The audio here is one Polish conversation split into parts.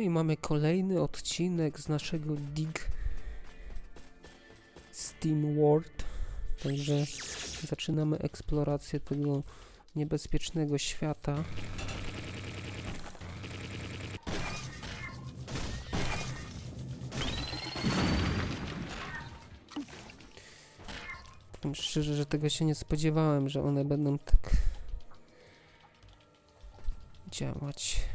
I mamy kolejny odcinek z naszego Dig Steam World. Także zaczynamy eksplorację tego niebezpiecznego świata. Powiem szczerze, że tego się nie spodziewałem, że one będą tak działać.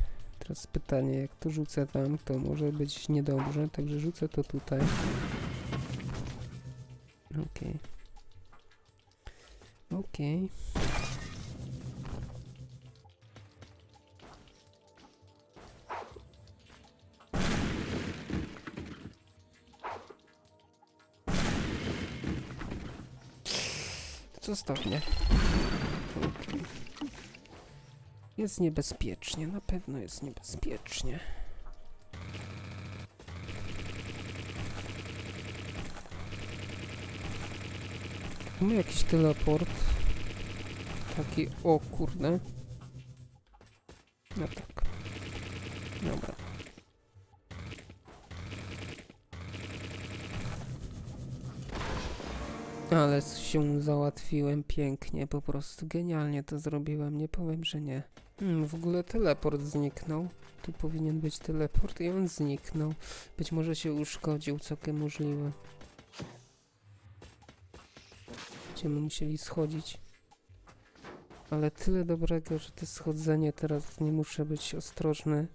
Teraz pytanie, jak to rzucę tam, to może być niedobrze, także rzucę to tutaj. Okej. Okej. Zostaw mnie. Okej. Jest niebezpiecznie, na pewno jest niebezpiecznie. Mamy jakiś teleport. Taki, o kurde. No tak. Dobra. Ale się załatwiłem pięknie, po prostu genialnie to zrobiłem, nie powiem, że nie. Hmm, w ogóle teleport zniknął. Tu powinien być teleport i on zniknął. Być może się uszkodził, całkiem możliwe. Będziemy musieli schodzić. Ale tyle dobrego, że to schodzenie teraz nie muszę być ostrożny.